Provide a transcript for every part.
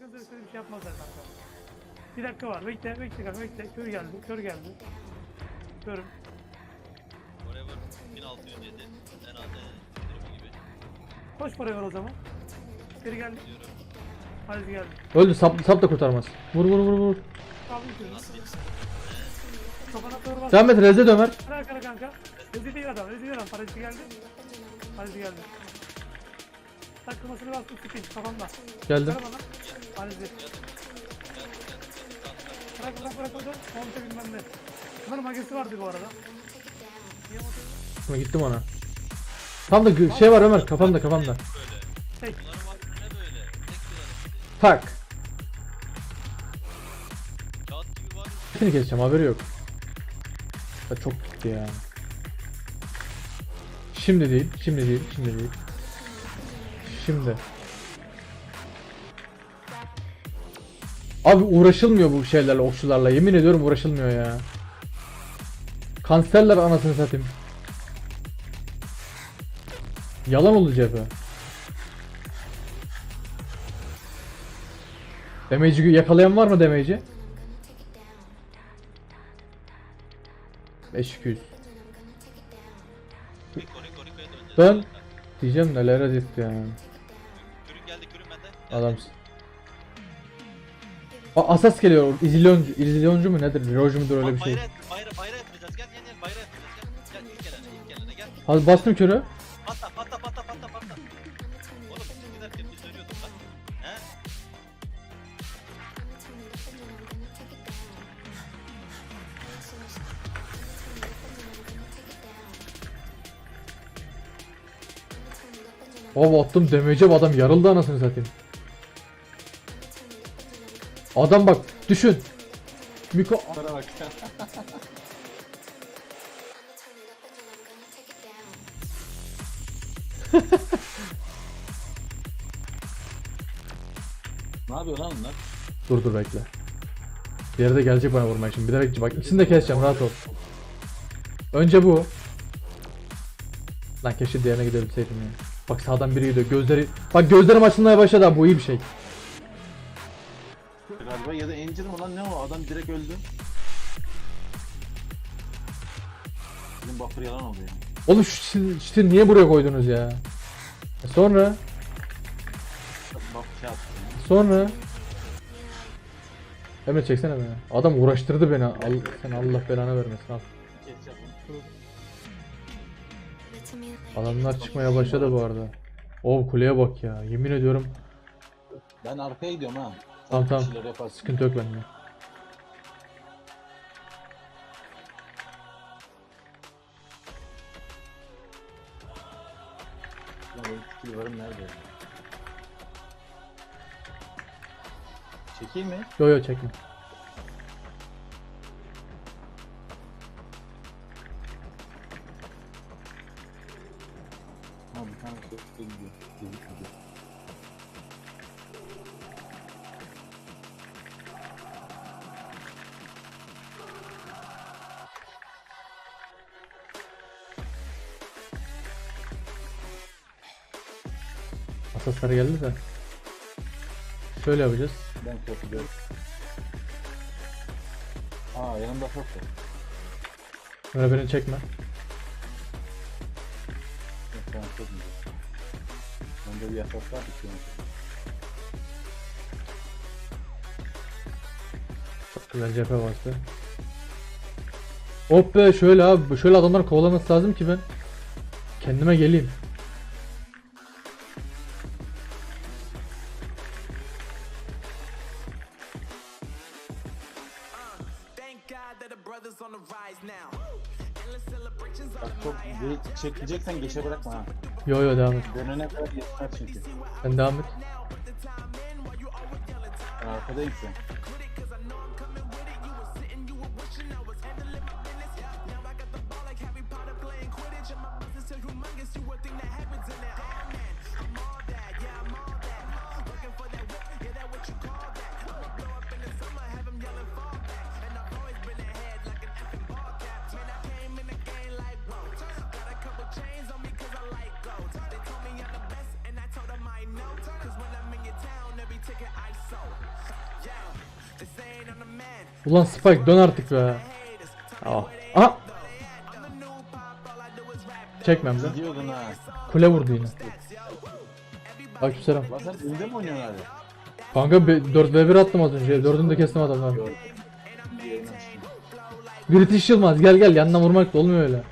yakın sürede bir şey yapmazlar kanka. Bir dakika var. Bekle, bekle kanka, bekle. Kör geldi, kör geldi. Körüm. Forever 1607 en az 20 gibi Koş paraya ver o zaman. Geri geldi. diyorum. Hadi geldi. Öldü sap, sap da kurtarmaz. Vur vur vur vur. Kaldı körüm. Kafana doğru bas. Devam et Rez'e dömer. Kara kara kanka. Rezil değil adam, rezil değil adam. Parası geldi. Parası geldi. Takılmasını bastım, sıkayım kafamda. Geldim. Bana. Parası. Bırak bırak bırak bırak. Monte bilmem ne. Bunların magesi vardı bu arada. Gittim ona. Tam da şey var Ömer kafamda kafamda. Tek. Bunların vakti ne böyle? Tek bir Tak. Seni keseceğim haberi yok. Ya çok gitti ya. Şimdi değil, şimdi değil, şimdi değil. Şimdi. Abi uğraşılmıyor bu şeylerle, okçularla. Yemin ediyorum uğraşılmıyor ya. Kanserler anasını satayım. Yalan oldu cephe. Damage'i yakalayan var mı damage'i? 5200. Niko Niko Niko'ya döneceğiz. Dön. Diyeceğim neler etti ya. Kürün geldi kürün bende. Adamsın. A Asas geliyor. İzilyoncu, İzilyoncu mu nedir? Roju mudur öyle bir şey. Bayrağı, bayrağı, bayrağı yapacağız. Gel gel gel bayrağı yapacağız. Gel. Gel ilk gelene ilk gelene gel. Hadi bastım körü. Patla patla patla patla patla. Oğlum biz giderken biz dönüyorduk lan. He? Baba attım demeyeceğim adam yarıldı anasını satayım. Adam bak düşün. Miko bak. ne yapıyor lan bunlar? Dur dur bekle. Bir yerde gelecek bana vurmaya şimdi. Bilerek bak ikisini de keseceğim rahat ol. Önce bu. Lan keşke diğerine gidebilseydim ya. Bak sağdan biri gidiyor. Gözleri bak gözlerim açılmaya başladı ha, bu iyi bir şey. Galiba ya da Angel mi lan ne o? Adam direkt öldü. Bizim buffer yalan oldu ya. Oğlum şu çiti- çiti niye buraya koydunuz ya? E Sonra Buffer şey sonra Emre çeksene beni. Adam uğraştırdı beni. Al, sen Allah belanı vermesin al. Adamlar çıkmaya başladı bu arada. O kuleye bak ya. Yemin ediyorum. Ben arkaya gidiyorum ha. Tamam tamam. Sıkıntı yok bende. Skill'larım nerede? Çekeyim mi? Yo yo çekme. Köfte gidiyor. Gözükmüyor. Asaslar geldi de. Şöyle yapacağız. Ben gördüm. Aa yanımda çok var. Öyle beni çekme. Yok ben çok güzel. Bende bir yasak var bir şey yok. Çok güzel cephe bastı. Hop be şöyle abi. Şöyle adamlar kovalaması lazım ki ben. Kendime geleyim. Çekeceksen geçe bırakma ha. Yo yo devam et. Dönene kadar yetmez çünkü. Sen devam et. Arkadayım şu Ulan Spike dön artık be. Ah. Aha. Çekmem. Gidiyordun ha. Kule vurdu yine. Aleykümselam. Lan sen önde mi oynuyorsun abi? Kanka 4v1 attım az önce. Dördünü de kestim adamlar. British Yılmaz gel gel yanına vurmak da olmuyor öyle.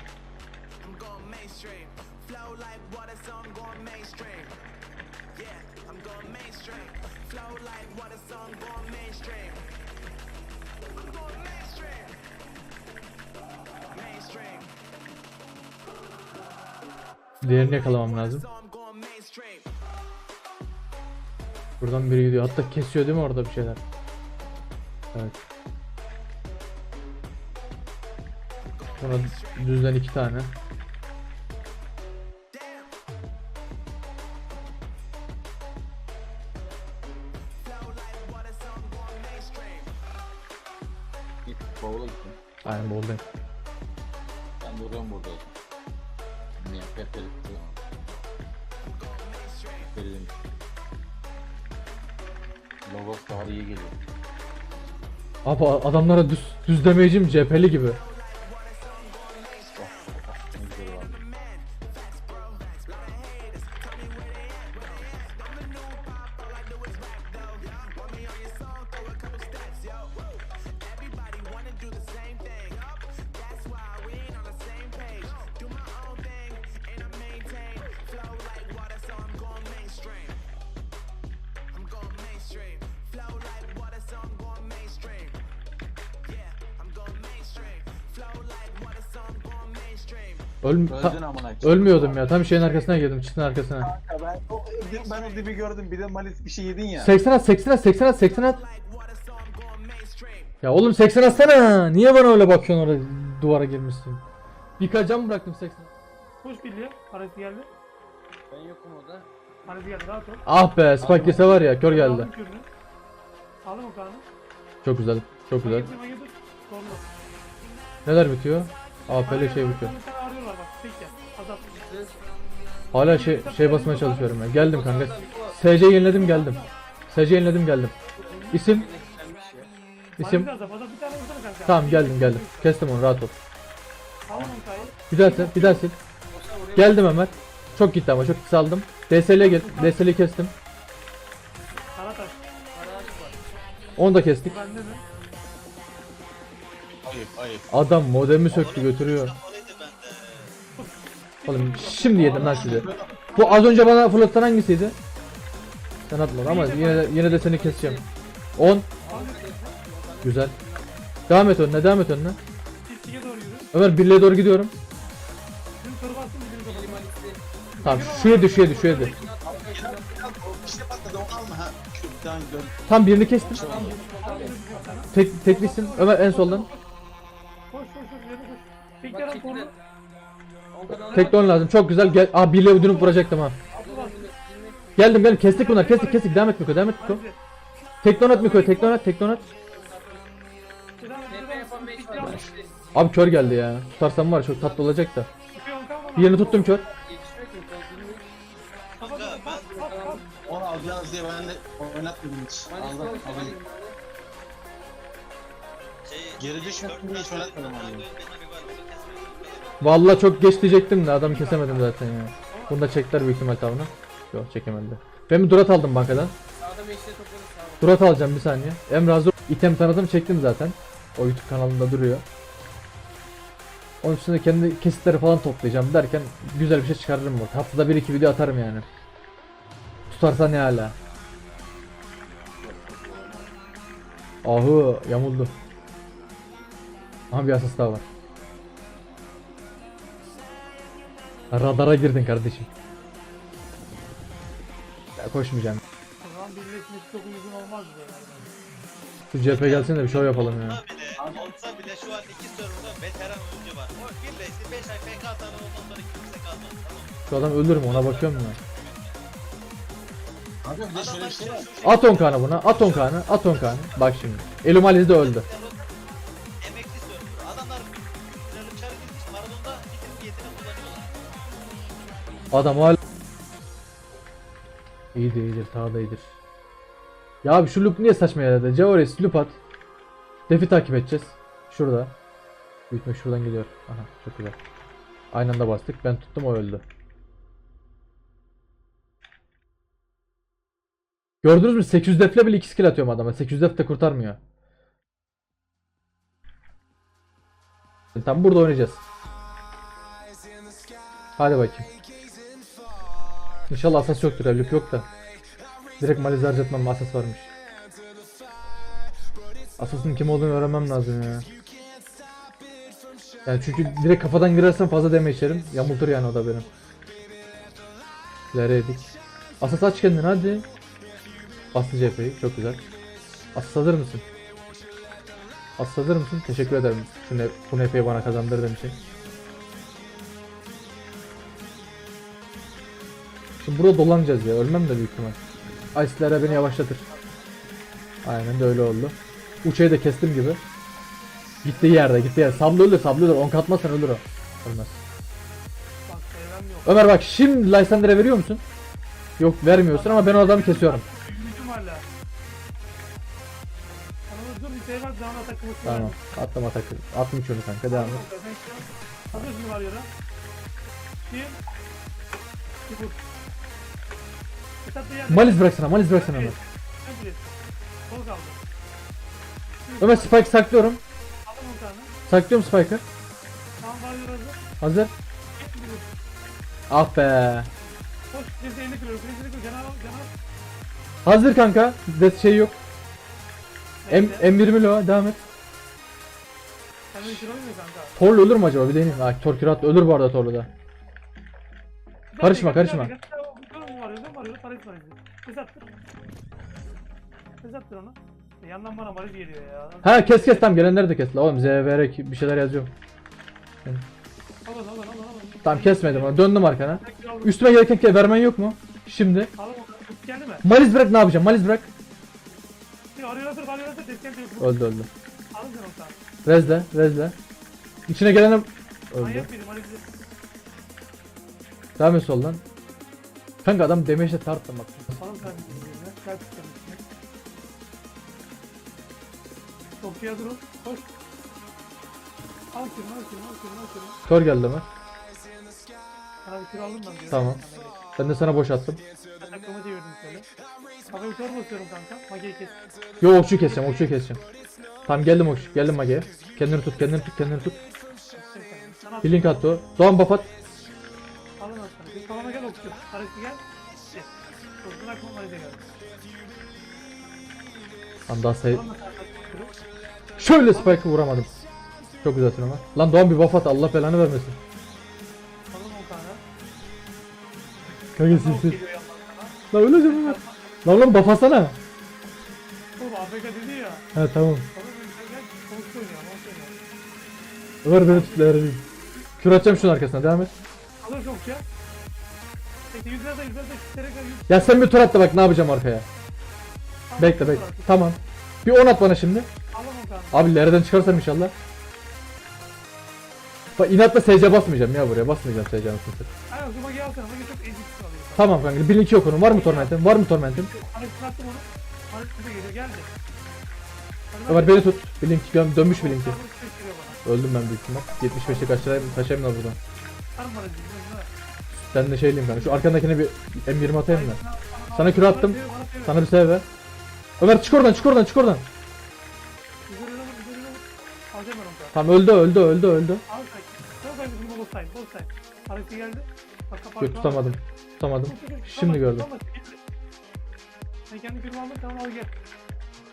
Diğerini yakalamam lazım. Buradan biri gidiyor. Hatta kesiyor değil mi orada bir şeyler? Evet. Sonra düzden iki tane. Bavula gittim. Aynen buradayım. Ben duruyorum burada. Niye? Pepelik duruyorum. Pepelik. Logos iyi geliyor. Abi adamlara düz, düzlemeyicim cepheli gibi. Öl Öldün amına ölmüyordum ya. Tam şeyin arkasına girdim. Çitin arkasına. Kanka ben o, ben o dibi gördüm. Bir de Malis bir şey yedin ya. 80 at 80 at 80 at 80 at. Ya oğlum 80 atsana. Niye bana öyle bakıyorsun orada duvara girmişsin? Birkaç cam bıraktım 80. Koş birliğe. Parası geldi. Ben yokum orada. Parası geldi rahat ol. Ah be Spike var ya kör geldi. Aldım kürünü. Aldım o kanı. Çok güzel. Çok güzel. Sorun yok. Neler bitiyor? AP'li şey bitiyor. Hala şey şey basmaya çalışıyorum ben. Geldim kanka. SC yeniledim geldim. SC yeniledim geldim. İsim? İsim? Tamam geldim geldim. Kestim onu rahat ol. Bir daha sil, bir daha sil. Geldim Ömer. Çok gitti ama çok saldım. DSL'ye gel. DSL'yi kestim. Onu da kestik. Ayıp ayıp. Adam modemi söktü götürüyor. Bende. Oğlum şimdi yedim lan sizi. Bu az önce bana fırlatan hangisiydi? Sen atmadın ama yine de, yine de seni keseceğim. 10. Güzel. Devam et önüne, devam et önüne. Ömer birliğe doğru gidiyorum. Tamam şu yedi, şu yedi, şu yedi. İşte patladı onu alma ha. Şu bir tane gör. Tam birini kestim. Tek, teklisin. Ömer en soldan. Tek Tekli lazım. Çok güzel. Gel. Aa birliğe dönüp vuracaktım ha. Geldim geldim. Kestik bunlar. Kestik kestik. Devam et Miko. Devam et Miko. Miko. Devam et, TP devam et. yapan 5 Tek yaran. işte. Abi kör geldi ya. Tutarsam var çok tatlı olacak da. Kalma. Birini tuttum kör. Onu alacağız diye ben de oynatmadım hiç. Alayım Şey, Geri düşmesin diye hiç oynatmadım onu. Vallahi çok geç diyecektim de adamı kesemedim zaten ya. Bunu da çektiler büyük ihtimal tavına. Yok çekemediler. Ben bir durat aldım bankadan. Durat alacağım bir saniye. Emre hazır. İtem tanıdım çektim zaten. O YouTube kanalında duruyor. Onun üstünde kendi kesitleri falan toplayacağım derken güzel bir şey çıkarırım bak. Haftada bir iki video atarım yani. Tutarsa ne hala. Ahu yamuldu. Aha bir asas daha var. Radara girdin kardeşim. Ya koşmayacağım. O zaman birleşmesi çok uygun olmaz yani. Şu CHP gelsin de bir show yapalım ya. Olsa bile, olsa bile şu an iki serverda veteran oyuncu var. O birleşti 5 ay PK atar ondan sonra kimse kalmaz. Tamam mı? Şu adam ölür mü ona bakıyorum ya. Kanka bir de şöyle bir şey var. At 10 kanı buna. At 10 kanı. At 10 kanı. Bak şimdi. Elumaliz de öldü. Adam hala... İyidir iyidir. Sağda iyidir. Ya abi şu loop niye saçma yerde? Ceores loop at. Defi takip edeceğiz. Şurada. Büyük ihtimal şuradan geliyor. Aha çok güzel. Aynı anda bastık. Ben tuttum o öldü. Gördünüz mü? 800 defle bile 2 skill atıyorum adama. 800 def de kurtarmıyor. Tam burada oynayacağız. Hadi bakayım. İnşallah asas yoktur ya. Yok da. Direkt maliz harcatmam. Asas varmış. Asasın kim olduğunu öğrenmem lazım ya. Yani çünkü direkt kafadan girersem fazla damage yerim. Yamultur yani o da benim. Leredik. Asas aç kendini hadi. Bastı cepheyi. Çok güzel. Asas hazır mısın? Asas hazır mısın? Teşekkür ederim. Şu ne, bu nepeyi bana kazandırdığın için. Şimdi burada dolanacağız ya. Ölmem de büyük ihtimal. Ice'lere beni yavaşlatır. Aynen de öyle oldu. Uçayı da kestim gibi. Gittiği yerde gittiği yerde. Sablı ölür sablı ölür. 10 katmazsan ölür o. Ölmez. Bak. Ömer bak şimdi Lysander'e veriyor musun? Yok vermiyorsun ama ben o adamı kesiyorum. Hala. Şey. Tamam. Attım atakı. Attım şunu kanka devam et. Şimdi var yara. Bir. Bir vur. Malis bıraksana Malis bıraksana Ömer. Kol kaldı. Ömer Spike saklıyorum. Alın on tane. Saklıyorum Spike'ı. Tamam var yara hazır. Hazır. Ah be. Koş. Birisi elini kırıyor. Birisi elini kırıyor. Canavar. Hazır kanka. Death şey yok. M, Bekle. M20 lo devam et. Sen beni kırıyor musun kanka? Torlu ölür mü acaba bir deneyeyim. Ha Tor Kirat ölür bu arada Torlu da. Bir Karışma, karışma. Yürü para etme. Ses attır. Ses attır onu. E, Yandan bana marif geliyor ya. Ha kes kes tam gelenleri de kes la oğlum ZVR bir şeyler yazıyorum. Al onu al onu al onu. Tamam kesmedim onu döndüm arkana. Üstüme gereken ke- vermen yok mu? Şimdi. Al onu. Geldi mi? Maliz bırak ne yapacağım? Maliz bırak. Arıyor hazır arıyor hazır. Desken de yok. Öldü öldü. Alın sen onu. Rezle rezle. İçine gelene öldü. Manyak benim. Devam et soldan. Kanka adam damage'le tarttı bak. Bir. Gel tutalım içine. Çok iyi hazır ol. Koş. Al kürünü al kürünü al kürünü al kürünü. Tor geldi mi? Sana bir kür aldım ben. diyorum. Tamam. Ben de sana boş attım. Ben takımı çevirdim şöyle. Kafayı kör basıyorum kanka. Mageyi kes. Yo okçu keseceğim okçu keseceğim. Tamam geldim okçu geldim Mage'ye. Kendini tut kendini tut kendini tut. Sana Bir link attı o. Doğan buff at. Okçu. Parası gel. Gel. Korkun akma Maris'e gel. Lan daha. Kırı. Şöyle spike'ı vuramadım. Çok güzelsin ama. Lan Doğan bir buff at Allah belanı vermesin. Alın on tane. Kanka Tavuk silsin. geliyor yandan sana. Lan. Lan lan buff atsana. Oğlum AFK dedi ya. He tamam. Bir gel. Ömer beni tut değerli. Kür atacağım şunun arkasına devam et. Alır çok ya. Şişlere gel. yüz- Ya sen bir tur at da bak ne yapacağım arkaya. Tamam, Bekle bekle. Tamam. Bir 10 at bana şimdi. On tane. Abi lerden çıkarsam inşallah. Bak inatla SC basmayacağım ya buraya. Basmayacağım SC anasını satayım. Aynen şu mageyi alsana. Mage çok ezik kalıyor. Tamam kanka. Bir link yok onun. Var mı tormentin? Var mı tormentin? Paris'ini attım onu. Paris bize geliyor geldi. Ömer beni tut. Bir link göm dönmüş bana. Öldüm ben büyük ihtimal. 75'lik aşağıya taşıyayım da buradan. Sarım Sen de şeyliyim kanka. Şu arkandakine bir M20 atayım mı? Sana al, kür bana attım. Sana bir sev. Ömer çık oradan çık oradan çık oradan. Ben. Tamam öldü öldü öldü öldü. Yok tutamadım. Tutamadım. Şimdi gördüm.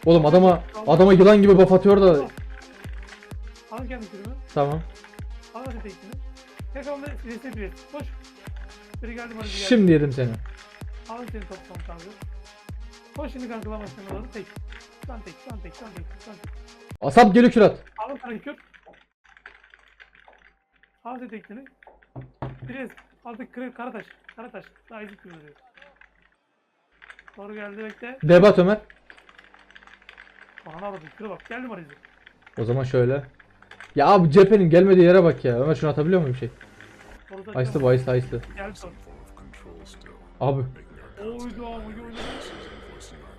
Oğlum adama adama yılan gibi buff atıyor da. Al. Tamam. Al hadi tekini. Tek reset bir. Koş. Biri geldi bana geldi. Şimdi yedim seni. Al seni toplam tarzı. Koş şimdi başına doğru tek. Sen tek, sen tek, sen tek, sen tek. Asap geliyor kür at. Al sana kür. Al sen tekini. Biraz artık kırı, karataş. Karataş. Daha ezik kırılıyor. Doğru geldi bekle. Debat Ömer. Bana aradı. Kırı bak. Geldi Marizi. O zaman şöyle. Ya abi cephenin gelmediği yere bak ya. Ömer şunu atabiliyor muyum bir şey? Doğru da Ice'lı bu. Geldi sonra. Abi. Oydu ama oydu.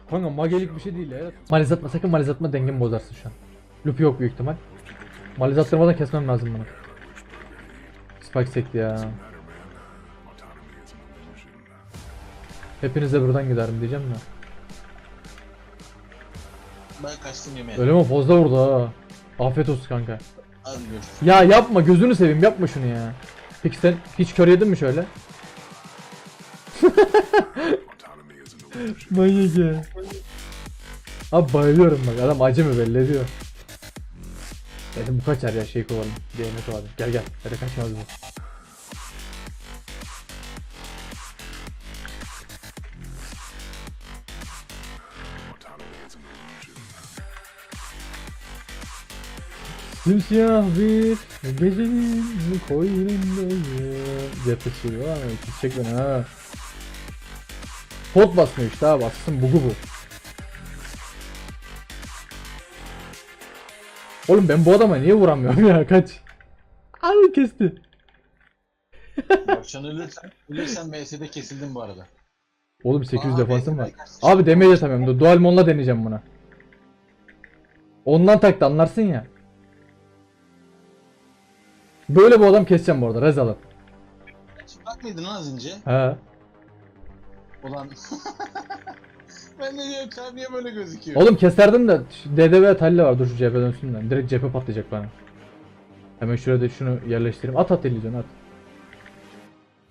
Kanka magelik bir şey değil ya. Maliz atma sakın maliz atma dengemi bozarsın şu an. Lupi yok büyük ihtimal. Maliz attırmadan kesmem lazım bunu. Spike sekti ya. Hepinize buradan giderim diyeceğim de. Ben kaçtım yemeğe. Öyle mi fazla vurdu ha. Afiyet olsun kanka. Hadi görüşürüz. Ya yapma gözünü seveyim yapma şunu ya. Peki sen hiç kör yedin mi şöyle? Manyak ya. Abi bayılıyorum bak adam acı mı belli ediyor. Dedim bu kaçar ya şey kovalım. Diğerini kovalım. Gel gel. Hadi kaçmaz bu. Simsiyah bir gecenin koynundayım. Var mı? Çiçek beni ha. Pot basmıyor işte abi. Aslında bugu bu. Oğlum ben bu adama niye vuramıyorum ya? Kaç. Abi kesti. Barçan ölürsen, ölürsen MS'de kesildim bu arada. Oğlum 800 Aa, defansım var. Abi damage atamıyorum. Dur, Dual monla deneyeceğim buna. Ondan taktı anlarsın ya. Böyle bu adam keseceğim bu arada. Rez alıp. Çıplak mıydın lan az önce? He. Ulan. ben de diyorum sen niye böyle gözüküyor? Oğlum keserdim de şu DDV talle var. Dur şu cephe dönsün Direkt cephe patlayacak bana. Hemen şuraya da şunu yerleştireyim. At at illüzyonu at.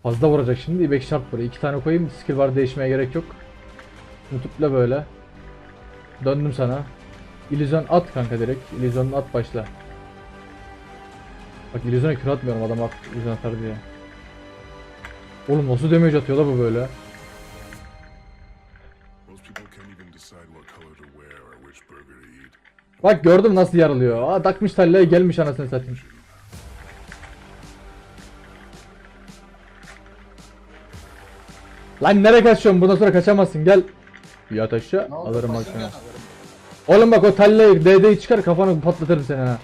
Fazla vuracak şimdi. İbek şart buraya. İki tane koyayım. Skill var değişmeye gerek yok. Youtube'la böyle. Döndüm sana. İllüzyon at kanka direkt. İllüzyonunu at başla. Bak illüzyona kür atmıyorum adam at illüzyon atar diye. Oğlum nasıl damage atıyor la bu böyle? Most people can't even decide what color to wear or which burger to eat. Bak gördüm nasıl yarılıyor. Aa takmış talleye gelmiş anasını satayım. Lan nereye kaçıyorsun? Bundan sonra kaçamazsın. Gel. Yat aşağı. Alırım bak alırım. Oğlum bak o talleyi DD'yi çıkar kafanı patlatırım seni ha.